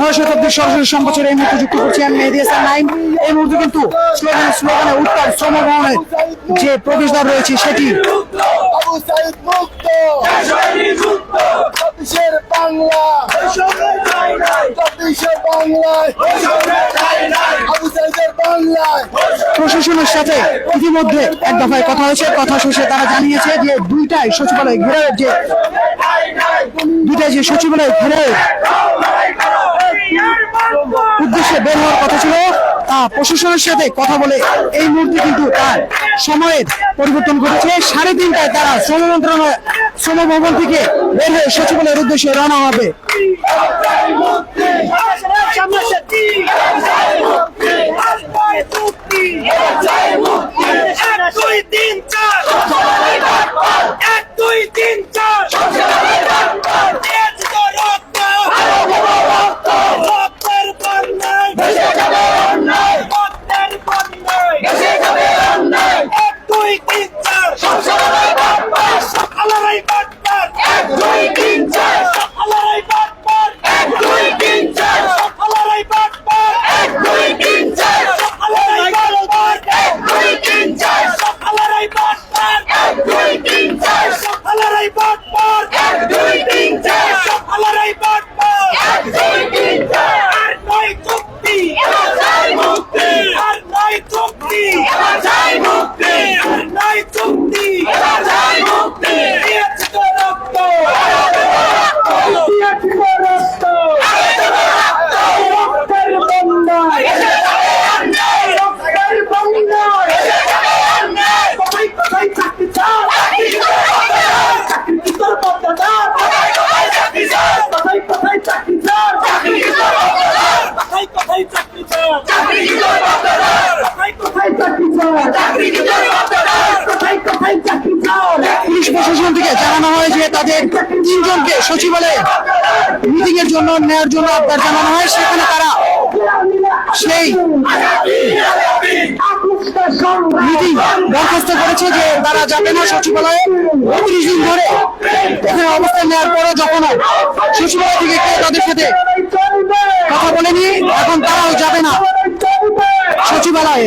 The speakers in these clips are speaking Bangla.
নয় শতাব্দীর সরাসরি সম্প্রচারে এই মুহূর্তে যুক্ত করছি আমি মেহেদি হাসান নাইম। এই মুহূর্তে কিন্তু স্লোগানে স্লোগানে উত্তর শ্রমভবনের যে প্রবেশদ্বার রয়েছে সেটি প্রশাসনের সাথে ইতিমধ্যে এক দফায় কথা হয়েছে। কথা শেষে তারা জানিয়েছে যে দুইটাই সচিবালয় ঘেরাও যে দুইটাই যে সচিবালয় ঘেরাও বের হওয়ার কথা ছিল। তা প্রশাসনের সাথে কথা বলে এই মুহূর্তে কিন্তু তার সময়ের পরিবর্তন ঘটেছে। সাড়ে তিনটায় তারা শ্রম মন্ত্রণালয়, শ্রম ভবন থেকে বের হয়ে সচিবালয়ের উদ্দেশ্যে রওনা হবে। এক দুই তিন চার দিয়েছি তো রক্ত রক্তের বন্যায় রক্তের বন্যায় এক দুই তিন চার সকালের বাটবার এক দুই তিন চার সকালের বাটবার এক দুই তিন চার সকালের বাটবার এক দুই তিন চার সকালের বাটবার এক দুই তিন চার সকালের বাটবার এক দুই তিন চার সকালের বাটবার এক দুই তিন চার সকালের বাটবার এক দুই তিন চার আর নয় চুক্তি এবার চাই মুক্তি আর নয় চুক্তি এবার চাই মুক্তি আর নয় চুক্তি এবার চাই মুক্তি দিয়েছি তো রক্ত দিয়েছি তো রক্ত রক্তের বন্যায় রক্তের বন্যায় সবাই কোথায় চাকরি চাও চাকরি কি তোর পদ্মা কোথায় চাকরি চাও কোথায় কোথায় চাকরি চাও কোথায় কোথায় চাকরি চাও কোথায় কোথায় চাকরি চাও কোথায় কোথায় চাকরি চাও পুলিশ প্রশাসন থেকে জানানো হয় যে তাদের তিনজনকে সচিবালয়ে মিটিং এর জন্য নেওয়ার জন্য আবদার জানানো হয়। সেখানে তারা সেই মিটিং বরখাস্ত করেছে যে তারা যাবে না সচিবালয়ে। উনত্রিশ দিন ধরে এখানে অবস্থান নেওয়ার পরে যখন সচিবালয় থেকে কেউ তাদের সাথে কথা বলেনি এখন তারাও যাবে না সচিবালয়ে।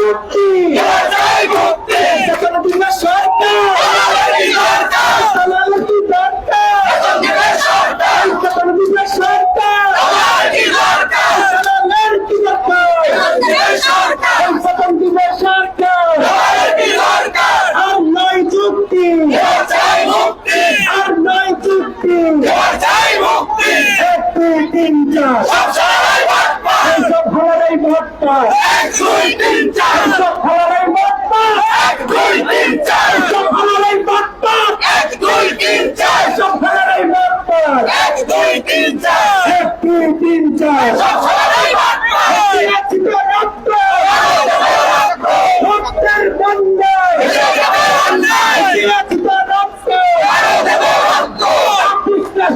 নাই চুক্তি যখন দিন সরকার সালামতি দরকার? যখন দিন সরকার সালামের কি দরকার? যখন দিন সরকার আর নাই চুক্তি আর নাই চুক্তি এক দুই তিন চার। সব খেলার এই মতটা দুই তিন চার। সব খেলার এই মতটা দুই তিন চার। সব তিন চার। সব খেলার এই মতটা দুই তিন চার। দুই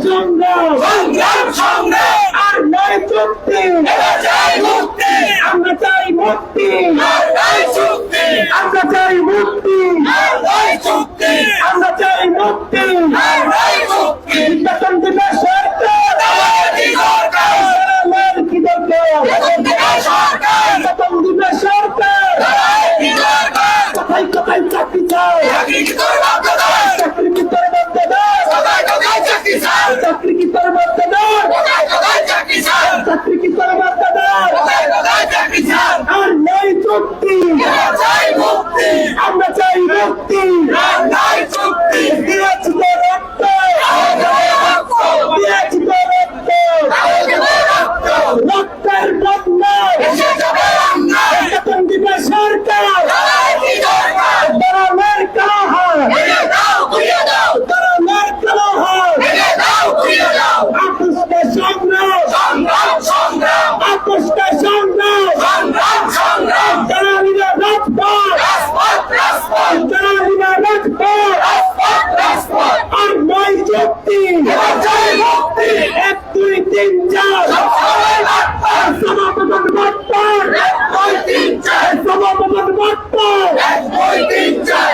সংগ্রাম সংগ্রাম। চাই মুক্তি। আমরা চাই মুক্তি। আমরা চাই মুক্তি। আমরা চাই মুক্তি। এক দুই তিন চার। সমাপতন বট্টর এক দুই তিন চার। সমাপতন বট্টর এক দুই তিন চার।